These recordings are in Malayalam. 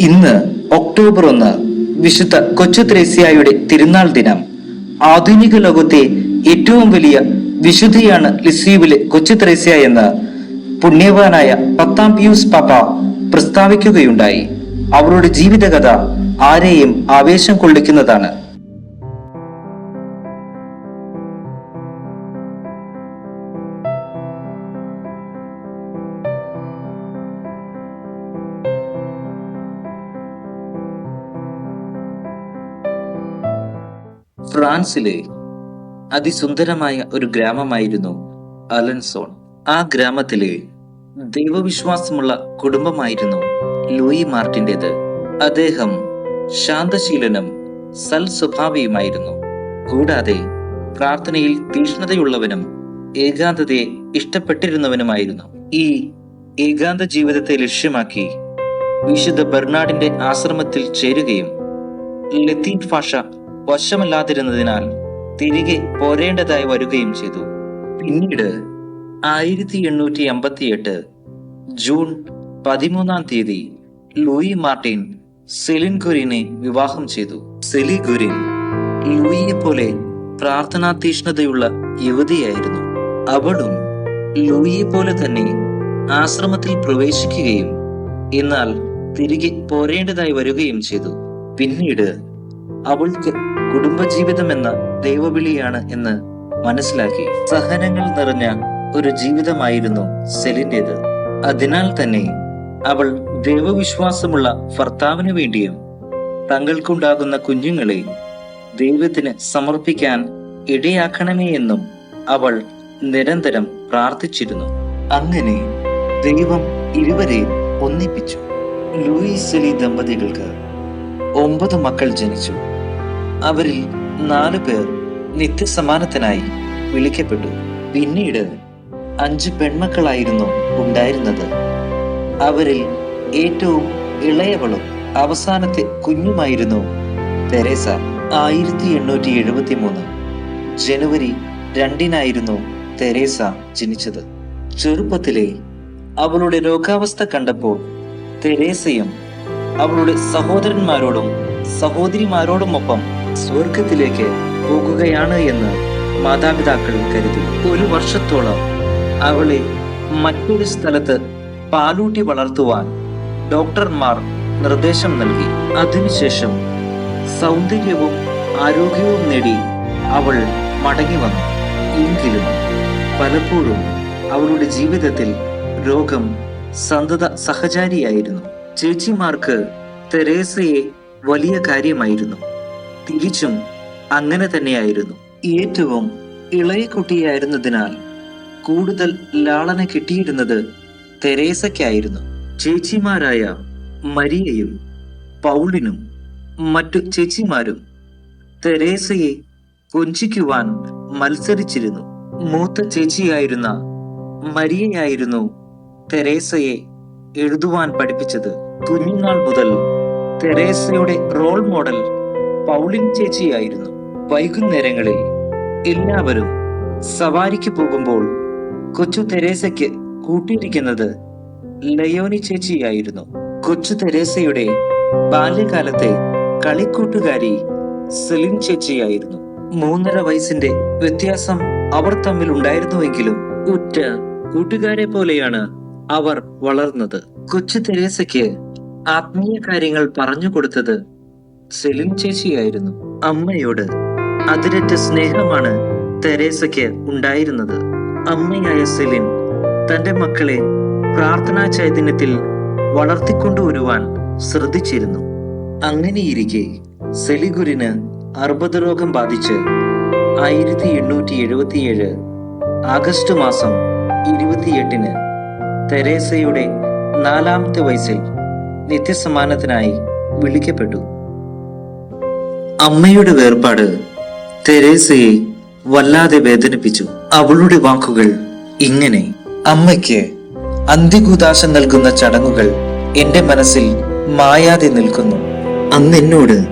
ഇന്ന് ഒക്ടോബർ ഒന്ന് വിശുദ്ധ കൊച്ചു ത്രേസ്യായുടെ തിരുനാൾ ദിനം. ആധുനിക ലോകത്തെ ഏറ്റവും വലിയ വിശുദ്ധിയാണ് ലിസ്യുവിലെ കൊച്ചു ത്രേസ്യ എന്ന് പുണ്യവാനായ പത്താം പിയൂസ് പാപ്പ പ്രസ്താവിക്കുകയുണ്ടായി. അവരുടെ ജീവിതകഥ ആരെയും ആവേശം കൊള്ളിക്കുന്നതാണ്. ഫ്രാൻസിലെ അതിസുന്ദരമായ ഒരു ഗ്രാമമായിരുന്നു അലൻസോൺ. ആ ഗ്രാമത്തിലെ ദൈവവിശ്വാസമുള്ള കുടുംബമായിരുന്നു ലൂയി മാർട്ടിന്റെത്. അദ്ദേഹം ശാന്തശീലനും സൽ സ്വഭാവിയുമായിരുന്നു കൂടാതെ പ്രാർത്ഥനയിൽ തീഷ്ണതയുള്ളവനും ഏകാന്തതയെ ഇഷ്ടപ്പെട്ടിരുന്നവനുമായിരുന്നു. ഈ ഏകാന്ത ജീവിതത്തെ ലക്ഷ്യമാക്കി വിശുദ്ധ ബെർണാഡിന്റെ ആശ്രമത്തിൽ ചേരുകയും ലത്തീൻ ഭാഷ വശമല്ലാതിരുന്നതിനാൽ തിരികെ പോരേണ്ടതായി വരികയും ചെയ്തു. പിന്നീട് ആയിരത്തി എണ്ണൂറ്റി അമ്പത്തിയെട്ട് ജൂൺ പതിമൂന്നാം തീയതി ലൂയി മാർട്ടിൻ സെലിൻ ഗുരിനെ വിവാഹം ചെയ്തു. സെലി ഗുരിൻ ലൂയിയെ പോലെ പ്രാർത്ഥനാ തീഷ്ണതയുള്ള യുവതിയായിരുന്നു. അവളും ലൂയിയെ പോലെ തന്നെ ആശ്രമത്തിൽ പ്രവേശിക്കുകയും എന്നാൽ തിരികെ പോരേണ്ടതായി വരികയും ചെയ്തു. പിന്നീട് അവൾക്ക് കുടുംബജീവിതം എന്ന ദൈവവിളിയാണ് എന്ന് മനസ്സിലാക്കി. സഹനങ്ങൾ നിറഞ്ഞ ഒരു ജീവിതമായിരുന്നു സെലിന്റെത് അതിനാൽ തന്നെ അവൾ ദൈവവിശ്വാസമുള്ള ഭർത്താവിന് വേണ്ടിയും തങ്ങൾക്കുണ്ടാകുന്ന കുഞ്ഞുങ്ങളെ ദൈവത്തിന് സമർപ്പിക്കാൻ ഇടയാക്കണമേ എന്നും അവൾ നിരന്തരം പ്രാർത്ഥിച്ചിരുന്നു. അങ്ങനെ ദൈവം ഇരുവരെയും ഒന്നിപ്പിച്ചു. ലൂയിസ് സെലി ദമ്പതികൾക്ക് ഒമ്പത് മക്കൾ ജനിച്ചു. അവരിൽ നാലു പേർ നിത്യസമാനത്തിനായി വിളിക്കപ്പെട്ടു. പിന്നീട് അഞ്ച് പെൺമക്കളായിരുന്നു ഉണ്ടായിരുന്നത്. അവരിൽ ഏറ്റവും ഇളയവളും അവസാനത്തെ കുഞ്ഞുമായിരുന്നു തെരേസ. ആയിരത്തി എണ്ണൂറ്റി എഴുപത്തി മൂന്ന് ജനുവരി രണ്ടിനായിരുന്നു തെരേസ ജനിച്ചത്. ചെറുപ്പത്തിലെ അവളുടെ രോഗാവസ്ഥ കണ്ടപ്പോൾ തെരേസയും അവളുടെ സഹോദരന്മാരോടും സഹോദരിമാരോടുമൊപ്പം സ്വർഗത്തിലേക്ക് പോകുകയാണ് എന്ന് മാതാപിതാക്കൾ കരുതി ഒരു വർഷത്തോളം അവളെ മറ്റൊരു സ്ഥലത്ത് പാലൂട്ടി വളർത്തുവാൻ ഡോക്ടർമാർ നിർദ്ദേശം നൽകി. അതിനുശേഷം സൗന്ദര്യവും ആരോഗ്യവും നേടി അവൾ മടങ്ങി വന്നു. എങ്കിലും പലപ്പോഴും അവളുടെ ജീവിതത്തിൽ രോഗം സന്തത സഹചാരിയായിരുന്നു. ചേച്ചിമാർക്ക് തെരേസയെ വലിയ കാര്യമായിരുന്നു. തിരിച്ചും അങ്ങനെ തന്നെയായിരുന്നു. ഏറ്റവും ഇളയ കുട്ടിയായിരുന്നതിനാൽ കൂടുതൽ ലാളന കിട്ടിയിരുന്നത് തെരേസയ്ക്കായിരുന്നു. ചേച്ചിമാരായ മരിയയും പൗളിനും മറ്റു ചേച്ചിമാരും തെരേസയെ കൊഞ്ചിക്കുവാൻ മത്സരിച്ചിരുന്നു. മൂത്ത ചേച്ചിയായിരുന്ന മരിയയായിരുന്നു തെരേസയെ എഴുതുവാൻ പഠിപ്പിച്ചത്. കുഞ്ഞുനാൾ മുതൽ തെരേസയുടെ റോൾ മോഡൽ പൗളിൻ ചേച്ചിയായിരുന്നു. വൈകുന്നേരങ്ങളിൽ എല്ലാവരും സവാരിക്ക് പോകുമ്പോൾ കൊച്ചു തെരേസയ്ക്ക് കൂട്ടിയിരിക്കുന്നത് ലയോനി ചേച്ചിയായിരുന്നു. കൊച്ചു തെരേസയുടെ ബാല്യകാലത്തെ കളിക്കൂട്ടുകാരി സെലിൻ ചേച്ചിയായിരുന്നു. മൂന്നര വയസ്സിന്റെ വ്യത്യാസം അവർ തമ്മിൽ ഉണ്ടായിരുന്നുവെങ്കിലും ഉറ്റ കൂട്ടുകാരെ പോലെയാണ് അവർ വളർന്നത്. കൊച്ചു തെരേസയ്ക്ക് ആത്മീയ കാര്യങ്ങൾ പറഞ്ഞു കൊടുത്തത് സെലിൻ ചേച്ചിയായിരുന്നു. അമ്മയോട് അതിരറ്റ സ്നേഹമാണ് തെരേസയ്ക്ക് ഉണ്ടായിരുന്നത്. അമ്മയായ സെലിൻ തന്റെ മക്കളെ പ്രാർത്ഥനാ ചൈതന്യത്തിൽ വളർത്തിക്കൊണ്ടുവരുവാൻ ശ്രദ്ധിച്ചിരുന്നു. അങ്ങനെയിരിക്കെ സെലിഗുരിന് അർബുദ രോഗം ബാധിച്ച് ആയിരത്തി എണ്ണൂറ്റി എഴുപത്തിയേഴ് ആഗസ്റ്റ് മാസം ഇരുപത്തിയെട്ടിന് തെരേസയുടെ നാലാമത്തെ വയസ്സിൽ നിത്യസമാനത്തിനായി വിളിക്കപ്പെട്ടു. അമ്മയുടെ വേർപാട് തെരേസയെ വല്ലാതെ വേദനിപ്പിച്ചു. അവളുടെ വാക്കുകൾ ഇങ്ങനെ അമ്മയ്ക്ക് അന്ത്യകൂദാശം നൽകുന്ന ചടങ്ങുകൾ എന്റെ മനസ്സിൽ മായാതെ നിൽക്കുന്നു. അന്ന് എന്നോട്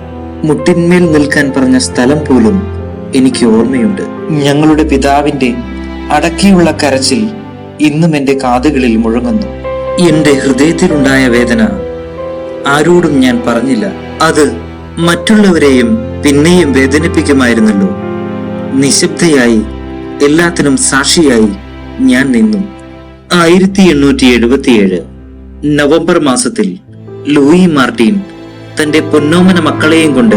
മുട്ടിന്മേൽ നിൽക്കാൻ പറഞ്ഞ സ്ഥലം പോലും എനിക്ക് ഓർമ്മയുണ്ട്. ഞങ്ങളുടെ പിതാവിന്റെ അടക്കിയുള്ള കരച്ചിൽ ഇന്നും എന്റെ കാതുകളിൽ മുഴങ്ങുന്നു. എന്റെ ഹൃദയത്തിലുണ്ടായ വേദന ആരോടും ഞാൻ പറഞ്ഞില്ല. അത് മറ്റുള്ളവരെയും പിന്നെയും വേദനിപ്പിക്കുമായിരുന്നല്ലോ. നിശബ്ദയായി എല്ലാത്തിനും സാക്ഷിയായി ഞാൻ നിന്നു. ആയിരത്തി എണ്ണൂറ്റി എഴുപത്തിയേഴ് നവംബർ മാസത്തിൽ ലൂയി മാർട്ടിൻ തന്റെ പൊന്നോമന മക്കളെയും കൊണ്ട്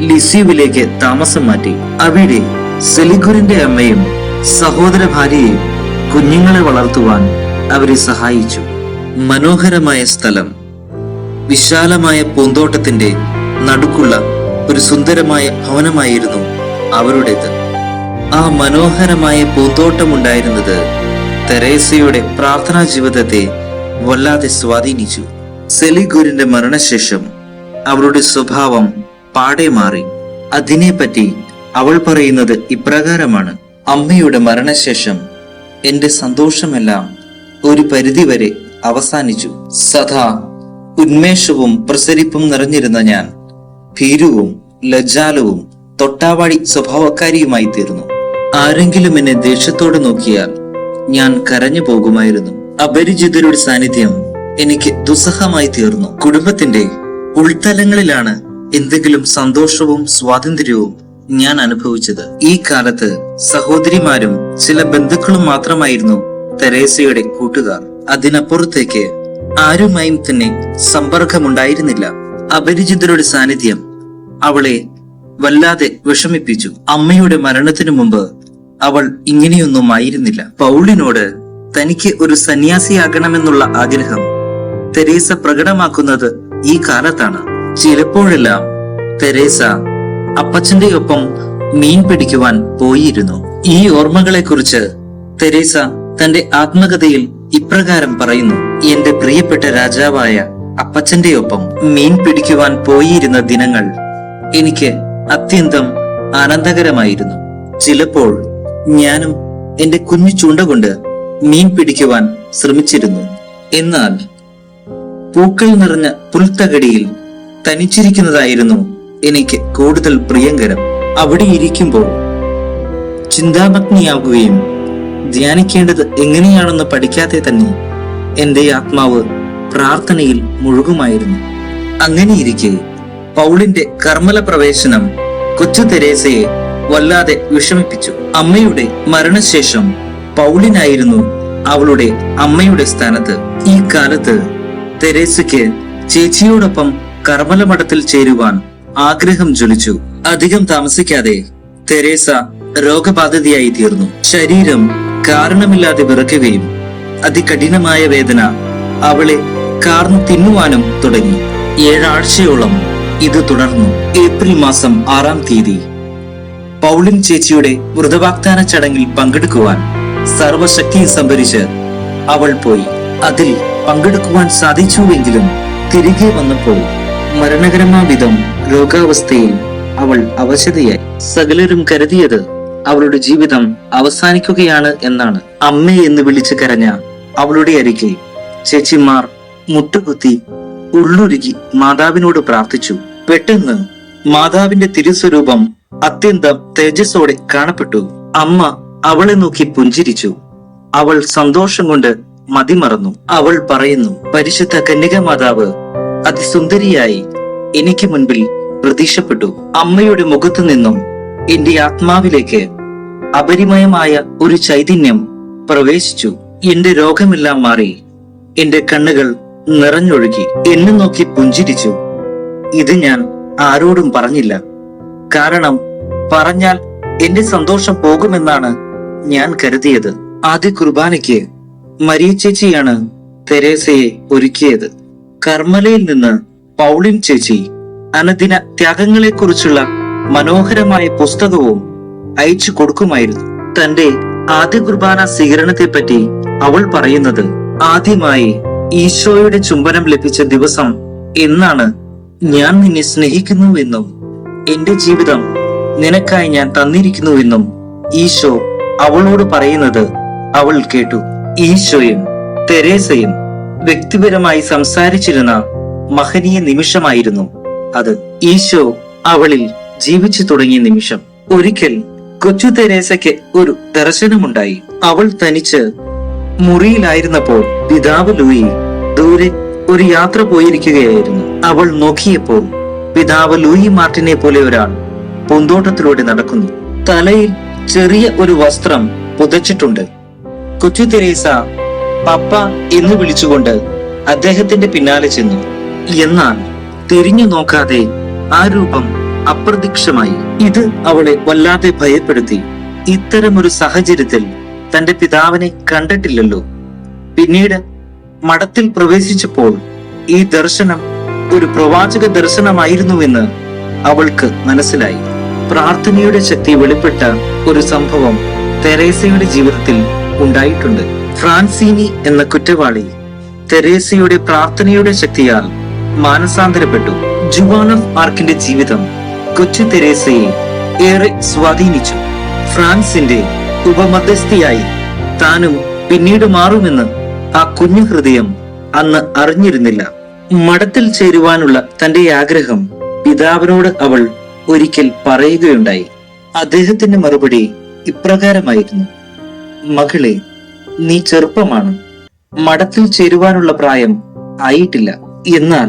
ലിസ്യുവിലേക്ക് താമസം മാറ്റി. അവിടെ സെലിഗുറിന്റെ അമ്മയും സഹോദര ഭാര്യയും കുഞ്ഞുങ്ങളെ വളർത്തുവാൻ അവരെ സഹായിച്ചു. മനോഹരമായ സ്ഥലം വിശാലമായ പൂന്തോട്ടത്തിന്റെ നടുക്കുള്ള ഒരു സുന്ദരമായ ഭവനമായിരുന്നു അവരുടേത്. ആ മനോഹരമായ പൂന്തോട്ടമുണ്ടായിരുന്നത് തെരേസയുടെ പ്രാർത്ഥനാ ജീവിതത്തെ വല്ലാതെ സ്വാധീനിച്ചു. സെലിഗുരിന്റെ മരണശേഷം അവരുടെ സ്വഭാവം പാടെ മാറി. അതിനെപ്പറ്റി അവൾ പറയുന്നത് ഇപ്രകാരമാണ്. അമ്മയുടെ മരണശേഷം എന്റെ സന്തോഷമെല്ലാം ഒരു പരിധിവരെ അവസാനിച്ചു. സദാ ഉന്മേഷവും പ്രസരിപ്പും നിറഞ്ഞിരുന്ന ഞാൻ ഭീരുവും ലജ്ജാലവും തൊട്ടാവാടി സ്വഭാവക്കാരിയുമായി തീർന്നു. ആരെങ്കിലും എന്നെ ദേഷ്യത്തോടെ നോക്കിയാൽ ഞാൻ കരഞ്ഞു പോകുമായിരുന്നു. അപരിചിതരുടെ സാന്നിധ്യം എനിക്ക് ദുസ്സഹമായി തീർന്നു. കുടുംബത്തിന്റെ ഉൾത്തലങ്ങളിലാണ് എന്തെങ്കിലും സന്തോഷവും സ്വാതന്ത്ര്യവും ഞാൻ അനുഭവിച്ചത്. ഈ കാലത്ത് സഹോദരിമാരും ചില ബന്ധുക്കളും മാത്രമായിരുന്നു തെരേസയുടെ കൂട്ടുകാർ. അതിനപ്പുറത്തേക്ക് ആരുമായും തന്നെ സമ്പർക്കമുണ്ടായിരുന്നില്ല. അപരിചിതരുടെ സാന്നിധ്യം അവളെ വല്ലാതെ വിഷമിപ്പിച്ചു. അമ്മയുടെ മരണത്തിനു മുമ്പ് അവൾ ഇങ്ങനെയൊന്നും ആയിരുന്നില്ല. പൗളിനോട് തനിക്ക് ഒരു സന്യാസിയാകണമെന്നുള്ള ആഗ്രഹം തെരേസ പ്രകടമാക്കുന്നത് ഈ കാലത്താണ്. ചിലപ്പോഴെല്ലാം തെരേസ അപ്പച്ചന്റെ ഒപ്പം മീൻ പിടിക്കുവാൻ പോയിരുന്നു. ഈ ഓർമ്മകളെക്കുറിച്ച് തെരേസ തന്റെ ആത്മകഥയിൽ ഇപ്രകാരം പറയുന്നു. എന്റെ പ്രിയപ്പെട്ട രാജാവായ അപ്പച്ചന്റെ ഒപ്പം മീൻ പിടിക്കുവാൻ പോയിരുന്ന ദിനങ്ങൾ എനിക്ക് അത്യന്തം ആനന്ദകരമായിരുന്നു. ചിലപ്പോൾ ഞാനും എന്റെ കുഞ്ഞു ചൂണ്ട കൊണ്ട് മീൻ പിടിക്കുവാൻ ശ്രമിച്ചിരുന്നു. എന്നാൽ പൂക്കൾ നിറഞ്ഞ പുൽത്തകടിയിൽ തനിച്ചിരിക്കുന്നതായിരുന്നു എനിക്ക് കൂടുതൽ പ്രിയങ്കരം. അവിടെ ഇരിക്കുമ്പോൾ ചിന്താമഗ്നിയാകുകയും ധ്യാനിക്കേണ്ടത് എങ്ങനെയാണെന്ന് പഠിക്കാതെ തന്നെ എന്റെ ആത്മാവ് പ്രാർത്ഥനയിൽ മുഴുകുമായിരുന്നു. അങ്ങനെയിരിക്കെ പൗളിന്റെ കർമ്മല പ്രവേശനം കൊച്ചു തെരേസയെ വല്ലാതെ വിഷമിപ്പിച്ചു. അമ്മയുടെ മരണശേഷം പൗളിനായിരുന്നു അവളുടെ അമ്മയുടെ സ്ഥാനത്ത്. ഈ കാലത്ത് തെരേസയ്ക്ക് ചേച്ചിയോടൊപ്പം കർമ്മല മഠത്തിൽ ചേരുവാൻ ആഗ്രഹം ജ്വലിച്ചു. അധികം താമസിക്കാതെ തെരേസ രോഗബാധിതയായി തീർന്നു. ശരീരം കാരണമില്ലാതെ വിറക്കുകയും അതികഠിനമായ വേദന അവളെ കാർന്നു തിന്നുവാനും തുടങ്ങി. ഏഴാഴ്ചയോളം ഇത് തുടർന്നു. ഏപ്രിൽ മാസം ആറാം തീയതി. പൗളിൻ ചേച്ചിയുടെ വ്രതവാഗ്ദാന ചടങ്ങിൽ പങ്കെടുക്കുവാൻ സർവശക്തിയും സംഭരിച്ച് അവൾ പോയി. അതിൽ പങ്കെടുക്കുവാൻ സാധിച്ചുവെങ്കിലും തിരികെ വന്നപ്പോൾ മരണകരമായ വിധം രോഗാവസ്ഥയിൽ അവൾ അവശതയായി. സകലരും കരുതിയത് അവളുടെ ജീവിതം അവസാനിക്കുകയാണ് എന്നാണ്. അമ്മ എന്ന് വിളിച്ചു കരഞ്ഞ അവളുടെ അരികെ ചേച്ചിമാർ മുട്ടുകുത്തി ഉള്ളുരുകി മാതാവിനോട് പ്രാർത്ഥിച്ചു. പെട്ടെന്ന് മാതാവിന്റെ തിരുസ്വരൂപം അത്യന്തം തേജസ്സോടെ കാണപ്പെട്ടു. അമ്മ അവളെ നോക്കി പുഞ്ചിരിച്ചു. അവൾ സന്തോഷം കൊണ്ട് മതിമറന്നു. അവൾ പറയുന്നു പരിശുദ്ധ കന്യക മാതാവ് അതിസുന്ദരിയായി എനിക്ക് മുൻപിൽ പ്രതീക്ഷപ്പെട്ടു. അമ്മയുടെ മുഖത്തു നിന്നും എന്റെ ആത്മാവിലേക്ക് അപരിമയമായ ഒരു ചൈതന്യം പ്രവേശിച്ചു. എന്റെ രോഗമെല്ലാം മാറി. എന്റെ കണ്ണുകൾ നിറഞ്ഞൊഴുകി. എന്നെ നോക്കി പുഞ്ചിരിച്ചു. ഇത് ഞാൻ ആരോടും പറഞ്ഞില്ല. കാരണം പറഞ്ഞാൽ എന്റെ സന്തോഷം പോകുമെന്നാണ് ഞാൻ കരുതിയത്. ആദ്യ കുർബാനയ്ക്ക് മരിയ ചേച്ചിയാണ് തെരേസയെ ഒരുക്കിയത്. കർമ്മലയിൽ നിന്ന് പൗളിൻ ചേച്ചി അനുദിന ത്യാഗങ്ങളെക്കുറിച്ചുള്ള മനോഹരമായ പുസ്തകവും അയച്ചു കൊടുക്കുമായിരുന്നു. തന്റെ ആദ്യ കുർബാന സ്വീകരണത്തെപ്പറ്റി അവൾ പറയുന്നത് ആദ്യമായി ഈശോയുടെ ചുംബനം ലഭിച്ച ദിവസം എന്നാണ് ഞാൻ നിന്നെ സ്നേഹിക്കുന്നുവെന്നും എന്റെ ജീവിതം നിനക്കായി ഞാൻ തന്നിരിക്കുന്നുവെന്നും ഈശോ അവളോട് പറയുന്നത് അവൾ കേട്ടു. ഈശോയും തെരേസയും വ്യക്തിപരമായി സംസാരിച്ചിരുന്ന മഹനീയ നിമിഷമായിരുന്നു അത്. ഈശോ അവളിൽ ജീവിച്ചു തുടങ്ങിയ നിമിഷം. ഒരിക്കൽ കൊച്ചു തെരേസയ്ക്ക് ഒരു ദർശനമുണ്ടായി. അവൾ തനിച്ച് മുറിയിലായിരുന്നപ്പോൾ പിതാവ് ലൂയി ദൂരെ ഒരു യാത്ര പോയിരിക്കുകയായിരുന്നു. അവൾ നോക്കിയപ്പോൾ പിതാവ് ലൂയി മാർട്ടിനെ പോലെ ഒരാൾ പൂന്തോട്ടത്തിലൂടെ നടക്കുന്നു. തലയിൽ ചെറിയ ഒരു വസ്ത്രം പുതച്ചിട്ടുണ്ട്. കൊച്ചു തെരേസ പപ്പ എന്ന് വിളിച്ചുകൊണ്ട് അദ്ദേഹത്തിന്റെ പിന്നാലെ ചെന്നു. എന്നാൽ തിരിഞ്ഞു നോക്കാതെ ആ രൂപം അപ്രത്യക്ഷമായി. ഇത് അവളെ വല്ലാതെ ഭയപ്പെടുത്തി. ഇത്തരമൊരു സാഹചര്യത്തിൽ തന്റെ പിതാവിനെ കണ്ടിട്ടില്ലല്ലോ. പിന്നീട് മഠത്തിൽ പ്രവേശിച്ചപ്പോൾ ഈ ദർശനം ഒരു പ്രവാചക ദർശനമായിരുന്നുവെന്ന് അവൾക്ക് മനസ്സിലായി. പ്രാർത്ഥനയുടെ ശക്തി വെളിപ്പെട്ട ഒരു സംഭവം തെരേസയുടെ ജീവിതത്തിൽ ഉണ്ടായിട്ടുണ്ട്. ഫ്രാൻസീനി എന്ന കുറ്റവാളി തെരേസയുടെ പ്രാർത്ഥനയുടെ ശക്തിയാൽ മാനസാന്തരപ്പെട്ടു. ജുവാൻ ഓഫ് ആർക്കിന്റെ ജീവിതം കൊച്ചു തെരേസയെ ഏറെ സ്വാധീനിച്ചു. ഫ്രാൻസിന്റെ ഉപമധ്യസ്ഥയായി. താനും പിന്നീട് മാറുമെന്ന് ആ കുഞ്ഞു ഹൃദയം അന്ന് അറിഞ്ഞിരുന്നില്ല. മഠത്തിൽ ചേരുവാനുള്ള തന്റെ ആഗ്രഹം പിതാവിനോട് അവൾ ഒരിക്കൽ പറയുകയുണ്ടായി. അദ്ദേഹത്തിന്റെ മറുപടി ഇപ്രകാരമായിരുന്നു. മകളെ നീ ചെറുപ്പമാണ്. മഠത്തിൽ ചേരുവാനുള്ള പ്രായം ആയിട്ടില്ല. എന്നാൽ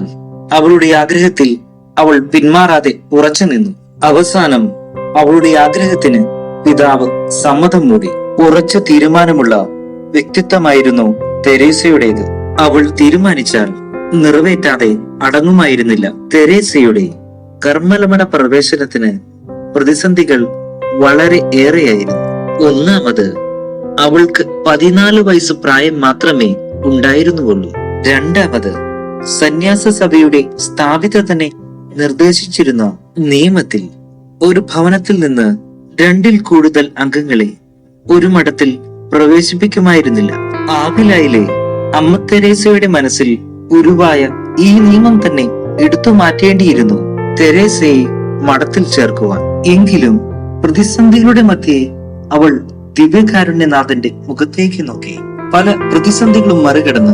അവളുടെ ആഗ്രഹത്തിൽ അവൾ പിന്മാറാതെ ഉറച്ചു നിന്നു. അവസാനം അവളുടെ ആഗ്രഹത്തിന് പിതാവ് സമ്മതം മൂടി ഉറച്ച തീരുമാനമുള്ള വ്യക്തിത്വമായിരുന്നു തെരേസയുടേത്. അവൾ തീരുമാനിച്ചാൽ നിറവേറ്റാതെ അടങ്ങുമായിരുന്നില്ല തെരേസയുടെ കർമ്മലമട പ്രവേശനത്തിന് പ്രതിസന്ധികൾ വളരെ ഏറെയായിരുന്നു. ഒന്നാമത് അവൾക്ക് പതിനാല് വയസ്സ് പ്രായം മാത്രമേ ഉണ്ടായിരുന്നുള്ളൂ. രണ്ടാമത് സന്യാസ സഭയുടെ സ്ഥാപിത തന്നെ നിർദ്ദേശിച്ചിരുന്ന നിയമത്തിൽ ഒരു ഭവനത്തിൽ നിന്ന് രണ്ടിൽ കൂടുതൽ അംഗങ്ങളെ ഒരു മഠത്തിൽ പ്രവേശിപ്പിക്കുമായിരുന്നില്ല. ആവിലായിലെ അമ്മ തെരേസയുടെ മനസ്സിൽ ഉരുവായ ഈ നിയമം തന്നെ എടുത്തു മാറ്റേണ്ടിയിരുന്നു. തെരേസയെ മഠത്തിൽ ചേർക്കുവാൻ. എങ്കിലും പ്രതിസന്ധികളുടെ മധ്യേ അവൾ ദിവ്യകാരുണ്യനാഥന്റെ മുഖത്തേക്ക് നോക്കി. പല പ്രതിസന്ധികളും മറികടന്ന്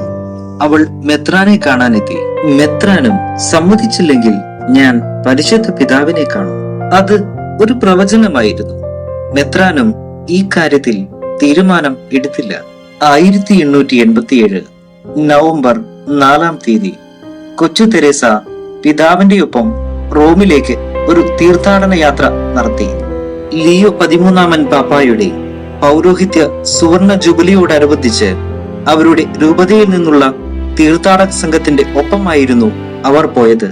അവൾ മെത്രാനെ കാണാനെത്തി. മെത്രാനും സമ്മതിച്ചില്ലെങ്കിൽ ഞാൻ പരിശുദ്ധ പിതാവിനെ കാണും. അത് ഒരു പ്രവചനമായിരുന്നു. മെത്രാനും ഈ കാര്യത്തിൽ തീരുമാനം എടുത്തില്ല. ആയിരത്തി എണ്ണൂറ്റി എൺപത്തിയേഴ് നവംബർ നാലാം തീയതി കൊച്ചു തെരേസ പിതാവിന്റെ ഒപ്പം റോമിലേക്ക് ഒരു തീർത്ഥാടന യാത്ര നടത്തി. ലിയോ പതിമൂന്നാമൻ പാപ്പായുടെ പൗരോഹിത്യ സുവർണ ജൂബിലിയോടനുബന്ധിച്ച് അവരുടെ രൂപതയിൽ നിന്നുള്ള തീർത്ഥാടക സംഘത്തിന്റെ ഒപ്പമായിരുന്നു അവർ പോയത്.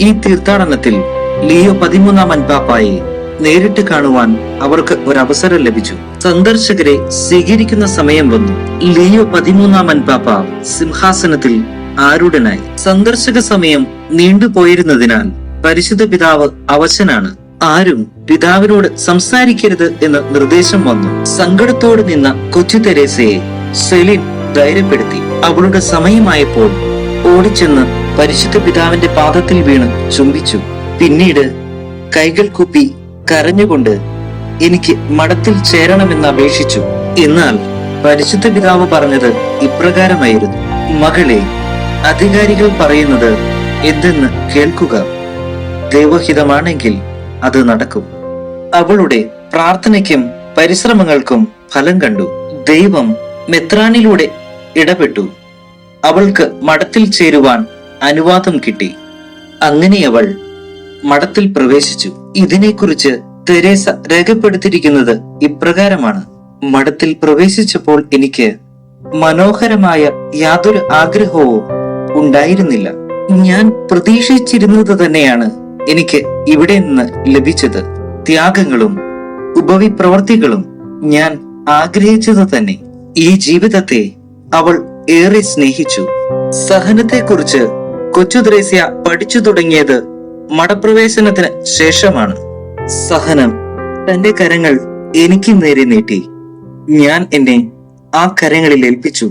ഈ തീർത്ഥാടനത്തിൽ ലിയോ പതിമൂന്നാം അൻപാപ്പായി നേരിട്ട് കാണുവാൻ അവർക്ക് ഒരു അവസരം ലഭിച്ചു. സന്ദർശകരെ സ്വീകരിക്കുന്ന സമയം വന്നു. ലിയോ പതിമൂന്നാം അൻപാപ്പ സിംഹാസനത്തിൽ ആരുടനായി സന്ദർശക സമയം നീണ്ടുപോയിരുന്നതിനാൽ പരിശുദ്ധ പിതാവ് അവശനാണ്. ആരും പിതാവിനോട് സംസാരിക്കരുത് എന്ന് നിർദ്ദേശം വന്നു. സങ്കടത്തോട് നിന്ന കൊച്ചു തെരേസയെ സെലിൻ ധൈര്യപ്പെടുത്തി. അവളുടെ സമയമായപ്പോൾ ഓടിച്ചെന്ന് പരിശുദ്ധ പിതാവിന്റെ പാദത്തിൽ വീണ് ചുംബിച്ചു. പിന്നീട് കൈകൾ കുപ്പി കരഞ്ഞുകൊണ്ട് എനിക്ക് മഠത്തിൽ ചേരണമെന്ന് അപേക്ഷിച്ചു. എന്നാൽ പരിശുദ്ധ പിതാവ് പറഞ്ഞത് ഇപ്രകാരമായിരുന്നു. മകളെ അധികാരികൾ പറയുന്നത് എന്തെന്ന് കേൾക്കുക. ദൈവഹിതമാണെങ്കിൽ അത് നടക്കും. അവളുടെ പ്രാർത്ഥനയ്ക്കും പരിശ്രമങ്ങൾക്കും ഫലം കണ്ടു. ദൈവം മെത്രാനിലൂടെ ഇടപെട്ടു. അവൾക്ക് മഠത്തിൽ ചേരുവാൻ അനുവാദം കിട്ടി. അങ്ങനെ അവൾ മഠത്തിൽ പ്രവേശിച്ചു. ഇതിനെക്കുറിച്ച് തെരേസ രേഖപ്പെടുത്തിയിരിക്കുന്നത് ഇപ്രകാരമാണ്. മഠത്തിൽ പ്രവേശിച്ചപ്പോൾ എനിക്ക് മനോഹരമായ യാതൊരു ആഗ്രഹവും ഉണ്ടായിരുന്നില്ല. ഞാൻ പ്രതീക്ഷിച്ചിരുന്നത് തന്നെയാണ് എനിക്ക് ഇവിടെ നിന്ന് ലഭിച്ചത്. ത്യാഗങ്ങളും ഉപവിപ്രവർത്തികളും ഞാൻ ആഗ്രഹിച്ചത് തന്നെ. ഈ ജീവിതത്തെ അവൾ ഏറെ സ്നേഹിച്ചു. സഹനത്തെക്കുറിച്ച് കൊച്ചു ത്രേസ്യ പഠിച്ചു തുടങ്ങിയത് മഠപ്രവേശനത്തിന് ശേഷമാണ് സഹനം തന്റെ കരങ്ങൾ എനിക്ക് നേരെ നീട്ടി. ഞാൻ എന്നെ ആ കരങ്ങളിൽ ഏൽപ്പിച്ചു.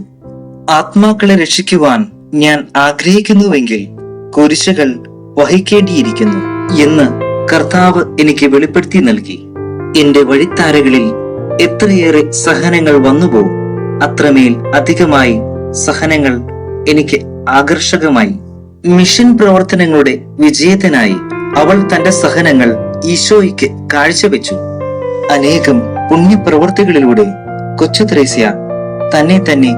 ആത്മാക്കളെ രക്ഷിക്കുവാൻ ഞാൻ ആഗ്രഹിക്കുന്നുവെങ്കിൽ കുരിശുകൾ വഹിക്കേണ്ടിയിരിക്കുന്നു എന്ന് കർത്താവ് എനിക്ക് വെളിപ്പെടുത്തി നൽകി. എന്റെ വഴിത്താരകളിൽ എത്രയേറെ സഹനങ്ങൾ വന്നുപോകും അത്രമേൽ അധികമായി സഹനങ്ങൾ എനിക്ക് ആകർഷകമായി. മിഷൻ പ്രവർത്തനങ്ങളുടെ വിജയത്തിനായി അവൾ തന്റെ സഹനങ്ങൾ ഈശോയ്ക്ക് കാഴ്ചവെച്ചു. അനേകം പുണ്യപ്രവർത്തികളിലൂടെ കൊച്ചു ത്രേസ്യ തന്നെ തന്നെ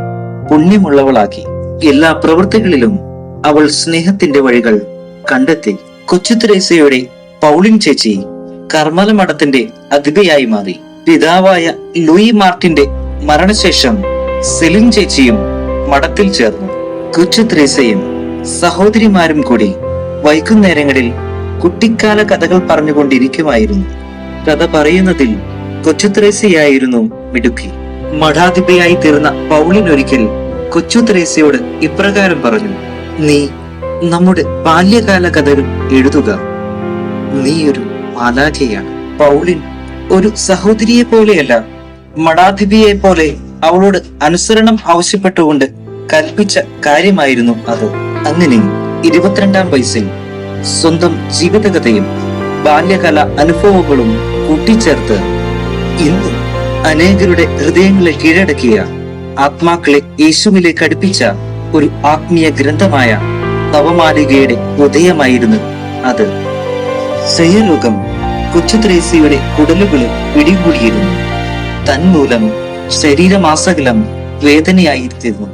പുണ്യമുള്ളവളാക്കി. എല്ലാ പ്രവൃത്തികളിലും അവൾ സ്നേഹത്തിന്റെ വഴികൾ കണ്ടെത്തി. കൊച്ചു ത്രേസ്യയുടെ പൗളിൻ ചേച്ചി കർമ്മല മഠത്തിന്റെ അതിഥിയായി മാറി. പിതാവായ ലൂയി മാർട്ടിന്റെ മരണശേഷം സെലിൻ ചേച്ചിയും മഠത്തിൽ ചേർന്നു. കൊച്ചു തെരേസയും സഹോദരിമാരും കൂടി വൈകുന്നേരങ്ങളിൽ കുട്ടിക്കാല കഥകൾ പറഞ്ഞുകൊണ്ടിരിക്കുമായിരുന്നു. കഥ പറയുന്നതിൽ കൊച്ചു തെരേസയായിരുന്നു മിടുക്കി. മഠാധിപയായി തീർന്ന പൗളിൻ ഒരിക്കൽ കൊച്ചു ത്രേസ്യയോട് ഇപ്രകാരം പറഞ്ഞു നീ നമ്മുടെ ബാല്യകാല കഥകൾ എഴുതുക. നീ ഒരു മാലാഖയാണ്. പൗളിൻ ഒരു സഹോദരിയെ പോലെയല്ല മഠാധിപിയെ പോലെ അവളോട് അനുസരണം ആവശ്യപ്പെട്ടുകൊണ്ട് കൽപ്പിച്ച കാര്യമായിരുന്നു അത്. അങ്ങനെ ഇരുപത്തിരണ്ടാം വയസ്സിൽ സ്വന്തം ജീവിതകഥയും ബാല്യകാല അനുഭവങ്ങളും കൂട്ടിച്ചേർത്ത് ഇന്ന് അനേകരുടെ ഹൃദയങ്ങളെ കീഴടക്കിയ ആത്മാക്കളെ യേശുവിലേക്ക് അടുപ്പിച്ച ഒരു ആത്മീയ ഗ്രന്ഥമായ നവമാലികയുടെ ഉദയമായിരുന്നു അത്. സയ്യലോകം കൊച്ചു ത്രേസ്യയുടെ കുടലുകളിൽ പിടികൂടിയിരുന്നു. തന്മൂലം ശരീരമാസകലം വേദനയായിരുന്നു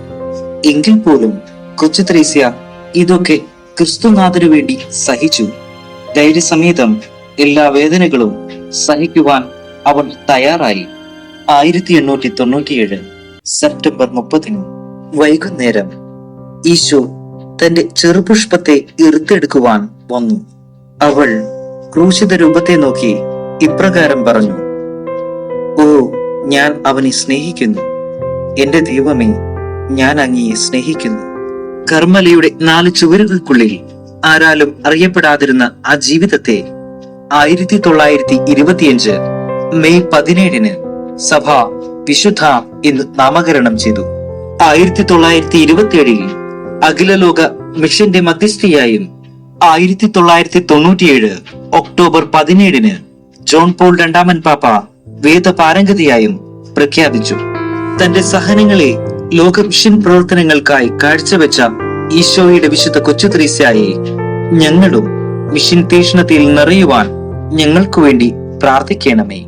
എങ്കിൽ പോലും കൊച്ചു ത്രേസ്യ ഇതൊക്കെ ക്രിസ്തുനാഥനു വേണ്ടി സഹിച്ചു. ധൈര്യസമേതം എല്ലാ വേദനകളും സഹിക്കുവാൻ അവൻ തയ്യാറായി. ആയിരത്തി എണ്ണൂറ്റി തൊണ്ണൂറ്റിയേഴ് സെപ്റ്റംബർ മുപ്പതിന് വൈകുന്നേരം ഈശോ തന്റെ ചെറുപുഷ്പത്തെ ഇറുത്തെടുക്കുവാൻ വന്നു. അവൾ ക്രൂശിത രൂപത്തെ നോക്കി ഇപ്രകാരം പറഞ്ഞു ഓ ഞാൻ അവനെ സ്നേഹിക്കുന്നു. എന്റെ ദൈവമേ ഞാൻ അങ്ങയെ സ്നേഹിക്കുന്നു. കർമ്മലയുടെ നാല് ചുവരുകൾക്കുള്ളിൽ ആരാലും അറിയപ്പെടാതിരുന്ന ആ ജീവിതത്തെ ആയിരത്തി തൊള്ളായിരത്തി ഇരുപത്തിയഞ്ച് മെയ് പതിനേഴിന് സഭ വിശുദ്ധ എന്ന് നാമകരണം ചെയ്തു. ആയിരത്തി തൊള്ളായിരത്തി ഇരുപത്തിയേഴിൽ അഖിലലോക മിഷന്റെ മധ്യസ്ഥയായും ആയിരത്തി തൊള്ളായിരത്തി തൊണ്ണൂറ്റിയേഴ് ഒക്ടോബർ പതിനേഴിന് ജോൺ പോൾ രണ്ടാമൻ പാപ്പ വേദപാരംഗതയായും പ്രഖ്യാപിച്ചു. തന്റെ സഹനങ്ങളെ ലോക മിഷൻ പ്രവർത്തനങ്ങൾക്കായി കാഴ്ചവെച്ച ഈശോയുടെ വിശുദ്ധ കൊച്ചു ത്രീസയായി ഞങ്ങളും മിഷൻ തീഷ്ണതയിൽ നിറയുവാൻ ഞങ്ങൾക്കു വേണ്ടി പ്രാർത്ഥിക്കണമേ.